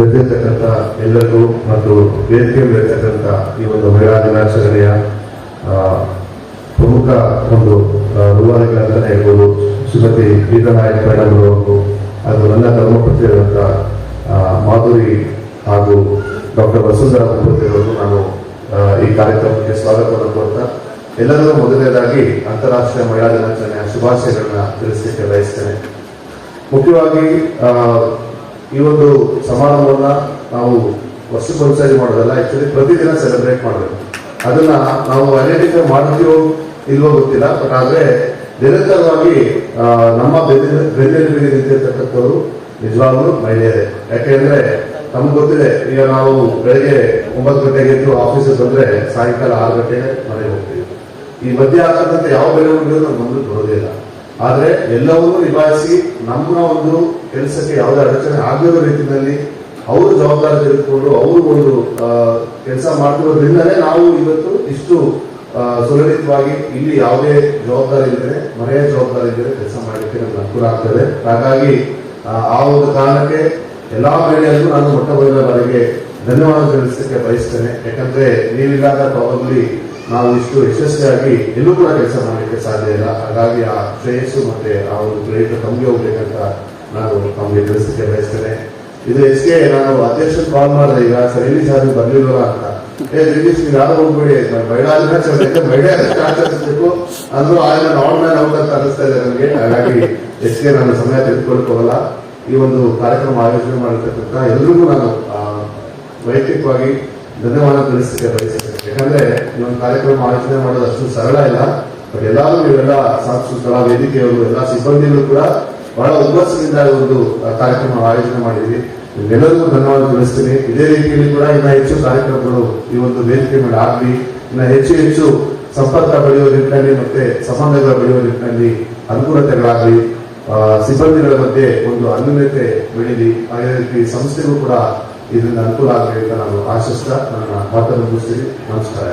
ಬಂದಿರತಕ್ಕಂಥ ಎಲ್ಲರಿಗೂ ಮತ್ತು ವೇದಿಕೆಯಲ್ಲಿ ಇರ್ತಕ್ಕಂಥ ಈ ಒಂದು ಮಹಿಳಾ ದಿನಾಚರಣೆಯ ಪ್ರಮುಖ ಒಂದು ರೂವಾರಿಗಳಂತಾನೆ ಹೇಳ್ಬೋದು. ಶ್ರೀಮತಿ ಗೀತಾ ನಾಯಕ್ ಹಾಗೂ ನನ್ನ ಧರ್ಮಪತಿಯಾದಂಥ ಮಾಧುರಿ ಹಾಗೂ ಡಾಕ್ಟರ್ ವಸುಂಧರಾ ಅವರು ನಾನು ಈ ಕಾರ್ಯಕ್ರಮಕ್ಕೆ ಸ್ವಾಗತವನ್ನು ಕೊಡ್ತಾ ಎಲ್ಲರಿಗೂ ಮೊದಲನೇದಾಗಿ ಅಂತಾರಾಷ್ಟ್ರೀಯ ಮಹಿಳಾ ದಿನಾಚರಣೆಯ ಶುಭಾಶಯಗಳನ್ನ ತಿಳಿಸಲಿಕ್ಕೆ ಬಯಸ್ತೇನೆ. ಮುಖ್ಯವಾಗಿ ಈ ಒಂದು ಸಮಾರಂಭವನ್ನ ನಾವು ವರ್ಷಕ್ಕೊಂದ್ಸರಿ ಮಾಡೋದಲ್ಲ ಆಕ್ಚುಲಿ ಪ್ರತಿದಿನ ಸೆಲೆಬ್ರೇಟ್ ಮಾಡಬೇಕು. ಅದನ್ನ ನಾವು ಅನೇಕ ಮಾಡ್ತೀವೋ ಇಲ್ವೋ ಗೊತ್ತಿಲ್ಲ ಬಟ್ ಆದ್ರೆ ನಿರಂತರವಾಗಿ ನಮ್ಮ ಬೆನ್ನಿನ ಬೆನ್ನೆಲುಬಿಗೆ ನಿಂತಿರ್ತಕ್ಕಂಥವ್ರು ನಿಜವಾಗ್ಲೂ ಮಹಿಳೆಯರೇ ಯಾಕೆಂದ್ರೆ ನಮ್ಗೆ ಗೊತ್ತಿದೆ, ಈಗ ನಾವು ಬೆಳಗ್ಗೆ ಒಂಬತ್ತು ಗಂಟೆಗೆ ಎದ್ದು ಆಫೀಸಿಗೆ ಬಂದ್ರೆ ಸಾಯಂಕಾಲ ಆರು ಗಂಟೆಗೆ ಮನೆಗೆ ಹೋಗ್ತೀವಿ. ಈ ಮಧ್ಯೆ ಆಗ್ತಕ್ಕಂಥ ಯಾವ ಬೆಳವಣಿಗೆ ನಮ್ಮ ಮುಂದೆ ಬರೋದೇ ಇಲ್ಲ. ಆದ್ರೆ ಎಲ್ಲವನ್ನೂ ನಿಭಾಯಿಸಿ ನಮ್ಮ ಒಂದು ಕೆಲಸಕ್ಕೆ ಯಾವುದೇ ಅಡಚಣೆ ಆಗದ ರೀತಿಯಲ್ಲಿ ಅವರು ಜವಾಬ್ದಾರಿ ತೆಗೆದುಕೊಂಡು ಅವರು ಒಂದು ಕೆಲಸ ಮಾಡ್ತಿರೋದ್ರಿಂದಲೇ ನಾವು ಇವತ್ತು ಇಷ್ಟು ಸುಲಲಿತವಾಗಿ ಇಲ್ಲಿ ಯಾವುದೇ ಜವಾಬ್ದಾರಿ ಇಲ್ಲದೆ ಮನೆಯ ಜವಾಬ್ದಾರಿ ಇಲ್ಲದೆ ಕೆಲಸ ಮಾಡಲಿಕ್ಕೆ ನಮ್ಗೆ ಅನುಕೂಲ ಆಗ್ತದೆ. ಹಾಗಾಗಿ ಆ, ಒಂದು ಕಾರಣಕ್ಕೆ ಎಲ್ಲಾ ಮಹಿಳೆಯರಿಗೂ ನಾನು ಮೊಟ್ಟ ಮೊದಲ ಧನ್ಯವಾದ ತಿಳಿಸಲಿಕ್ಕೆ ಬಯಸ್ತೇನೆ. ಯಾಕಂದ್ರೆ ನೀವಿಲ್ಲದ ಪ್ರಾಬಬ್ಲಿ ನಾವು ಇಷ್ಟು ಯಶಸ್ವಿಯಾಗಿ ಎಲ್ಲೂ ಕೂಡ ಕೆಲಸ ಮಾಡಲಿಕ್ಕೆ ಸಾಧ್ಯ ಇಲ್ಲ. ಹಾಗಾಗಿ ಆ ಶ್ರೇಯಸ್ಸು ಮತ್ತೆ ಆ ಒಂದು ಕ್ರೆಡಿಟ್ ತಮಗೆ ಹೋಗ್ಬೇಕಂತ ನಾನು ತಮಗೆ ತಿಳಿಸಲಿಕ್ಕೆ ಬಯಸ್ತೇನೆ. ಇದು ಎಸ್ಗೆ ನಾನು ಅಧ್ಯಕ್ಷ ಕಾಲ್ ಮಾಡಿದೆ. ಈಗ ಸರಿ ಸರ್ ಬರ್ಲಿಲ್ವಲ್ಲ ಅಂತ. ಏ ಜಗದೀಶ್ ನೀವು ಯಾರು ಹೋಗ್ಬೇಡಿ. ಮಹಿಳಾ ದಿನಾಚರಣೆ ಮಹಿಳೆ ಆಚರಿಸಬೇಕು ಅಂದ್ರೂ ಆಗ ನಾನ್ ಮ್ಯಾನ್ ಔಟ್ ಅಂತ ಅನಿಸ್ತಾ ಇದೆ ನನಗೆ ಹಾಗಾಗಿ ಎಸ್ಗೆ ನಾನು ಸಮಯ ತೆಗೆದುಕೊಳ್ಳಕ್ಕೆ ಹೋಗಲ್ಲ ಈ ಒಂದು ಕಾರ್ಯಕ್ರಮ ಆಯೋಜನೆ ಮಾಡಿರ್ತಕ್ಕಂಥ ಎಲ್ರಿಗೂ ನಾನು ವೈಯಕ್ತಿಕವಾಗಿ ಧನ್ಯವಾದ ತಿಳಿಸಲಿಕ್ಕೆ ಬಯಸ್ತೇನೆ. ಯಾಕಂದ್ರೆ ಈ ಒಂದು ಕಾರ್ಯಕ್ರಮ ಆಯೋಜನೆ ಮಾಡೋದು ಅಷ್ಟು ಸರಳ ಇಲ್ಲ. ಬಟ್ ಎಲ್ಲರೂ ನೀವೆಲ್ಲ ಸಾಂಸ್ಕೃತಿಕ ವೇದಿಕೆಯವರು, ಎಲ್ಲ ಸಿಬ್ಬಂದಿಗಳು ಕೂಡ ಬಹಳ ಹುಮ್ಮಸ್ಸಿನಿಂದ ಒಂದು ಕಾರ್ಯಕ್ರಮ ಆಯೋಜನೆ ಮಾಡಿದ್ವಿ ಎಲ್ಲರಿಗೂ ಧನ್ಯವಾದ ತಿಳಿಸ್ತೀನಿ. ಇದೇ ರೀತಿಯಲ್ಲಿ ಕೂಡ ಇನ್ನ ಹೆಚ್ಚು ಕಾರ್ಯಕ್ರಮಗಳು ಈ ಒಂದು ವೇದಿಕೆ ಮೇಲೆ ಆಗಲಿ. ಇನ್ನ ಹೆಚ್ಚು ಹೆಚ್ಚು ಸಂಪರ್ಕ ಬೆಳೆಯುವ ನಿಟ್ಟಿನಲ್ಲಿ ಮತ್ತೆ ಸಂಬಂಧಗಳ ಬೆಳೆಯುವ ನಿಟ್ಟಿನಲ್ಲಿ ಅನುಕೂಲತೆಗಳಾಗಲಿ. ಸಿಬ್ಬಂದಿಗಳ ಮಧ್ಯೆ ಒಂದು ಅನ್ಯೂನ್ಯತೆ ಬೆಳೀಲಿ. ಅದೇ ರೀತಿ ಸಂಸ್ಥೆಗೂ ಕೂಡ ಇದರಿಂದ ಅನುಕೂಲ ಆಗಲಿ ಅಂತ ನಾನು ಆಶಿಸ್ತಾ. ನನ್ನ ಮಾತನ್ನು ಮುಗಿಸಿ ನಮಸ್ಕಾರ